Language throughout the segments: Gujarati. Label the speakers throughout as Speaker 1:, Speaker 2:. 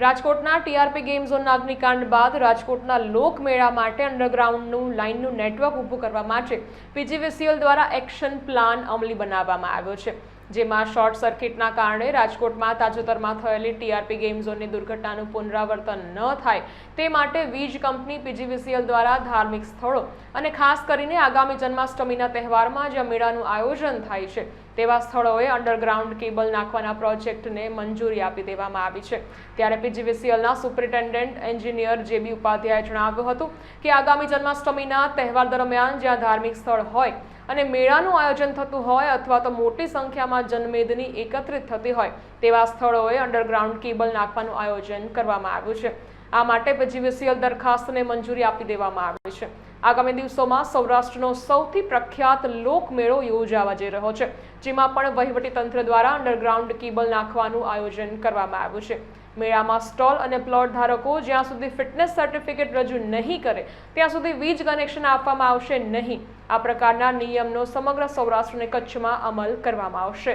Speaker 1: રાજકોટના ટીઆરપી ગેમ ઝોનના અગ્નિકાંડ બાદ રાજકોટના લોકમેળા માટે અંડરગ્રાઉન્ડનું લાઇનનું નેટવર્ક ઊભું કરવા માટે પીજીવીસીએલ દ્વારા એક્શન પ્લાન અમલી બનાવવામાં આવ્યો છે. જેમાં શોર્ટ સર્કિટના કારણે રાજકોટમાં તાજેતરમાં થયેલી ટીઆરપી ગેમ ઝોનની દુર્ઘટનાનું પુનરાવર્તન ન થાય. તે માટે વીજ કંપની પીજીવીસીએલ દ્વારા ધાર્મિક સ્થળો અને ખાસ કરીને આગામી જન્માષ્ટમીના તહેવારમાં જ્યાં મેળાનું આયોજન થાય છે. તેવા સ્થળોએ અંડરગ્રાઉન્ડ કેબલ નાખવાના પ્રોજેક્ટને મંજૂરી આપી દેવામાં આવી છે. ત્યારે પીજીવીસીએલના સુપ્રિન્ટેન્ડન્ટ એન્જિનિયર જેબી ઉપાધ્યાયે જણાવ્યું હતું કે આગામી જન્માષ્ટમીના તહેવાર દરમિયાન જ્યાં ધાર્મિક સ્થળ હોય અને મેળાનું આયોજન થતું હોય અથવા તો મોટી સંખ્યામાં જનમેદની એકત્રિત થતી હોય તેવા સ્થળોએ અંડરગ્રાઉન્ડ કેબલ નાખવાનું આયોજન કરવામાં આવ્યું છે. આ માટે પીજીવીસીએલ દરખાસ્તને મંજૂરી આપી દેવામાં આવી છે. આગામી દિવસોમાં સૌરાષ્ટ્રનો સૌથી પ્રખ્યાત લોકમેળો યોજાવા જઈ રહ્યો છે, જેમાં પણ વહીવટી તંત્ર દ્વારા અંડરગ્રાઉન્ડ કેબલ નાખવાનું આયોજન કરવામાં આવ્યું છે. મેળામાં સ્ટોલ અને પ્લોટ ધારકો જ્યાં સુધી ફિટનેસ સર્ટિફિકેટ રજૂ નહીં કરે, ત્યાં સુધી વીજ કનેક્શન આપવામાં આવશે નહીં. આ પ્રકારના નિયમનો સમગ્ર સૌરાષ્ટ્ર અને કચ્છમાં અમલ કરવામાં આવશે.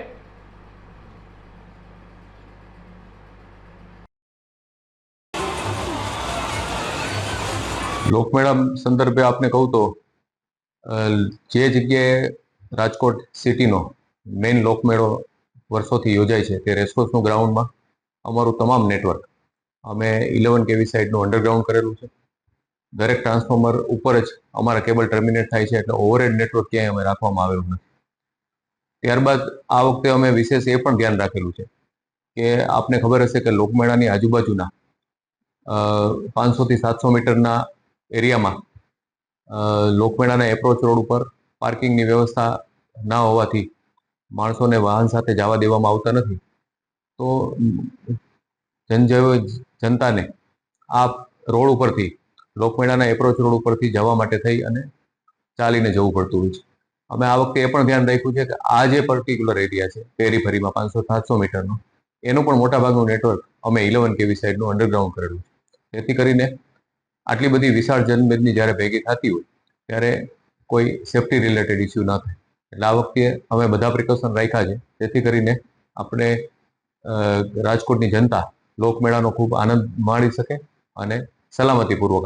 Speaker 2: લોકમેળા સંદર્ભે આપને કહું તો જે જગ્યાએ રાજકોટ સિટીનો મેઇન લોકમેળો વર્ષોથી યોજાય છે તે રેસકોર્સનું ગ્રાઉન્ડમાં અમારું તમામ નેટવર્ક અમે ઇલેવન કેવી સાઇડનું અંડરગ્રાઉન્ડ કરેલું છે. દરેક ટ્રાન્સફોર્મર ઉપર જ અમારા કેબલ ટર્મિનેટ થાય છે એટલે ઓવરહેડ નેટવર્ક ક્યાંય અમે રાખવામાં આવેલું નથી. ત્યારબાદ આ વખતે અમે વિશેષ એ પણ ધ્યાન રાખેલું છે કે આપને ખબર હશે કે લોકમેળાની આજુબાજુના પાંચસોથી સાતસો મીટરના એરિયામાં લોકમેળાના એપ્રોચ રોડ ઉપર પાર્કિંગની વ્યવસ્થા ના હોવાથી માણસોને વાહન સાથે જવા દેવામાં આવતા નથી. તો જનજવ જનતાને આ રોડ ઉપરથી, લોકમેળાના એપ્રોચ રોડ ઉપરથી જવા માટે થઈ અને ચાલીને જવું પડતું હોય છે. અમે આ વખતે એ પણ ધ્યાન રાખ્યું છે કે આ જે પર્ટિક્યુલર એરિયા છે, પેરીફરીમાં પાંચસો સાતસો મીટરનો, એનું પણ મોટાભાગનું નેટવર્ક અમે ઇલેવન કેવી સાઈડનું અંડરગ્રાઉન્ડ કરેલું છે. જેથી કરીને આટલી બધી વિશાળ જનમેદની જ્યારે ભેગી થતી હોય, ત્યારે કોઈ સેફટી રિલેટેડ ઇસ્યુ ના થાય. એટલે આ વખતે અમે બધા પ્રિકોશન રાખ્યા છે. જેથી કરીને આપણે રાજકોટની જનતા લોકમેળાનો ખૂબ આનંદ માણી શકે અને સલામતીપૂર્વક આનંદ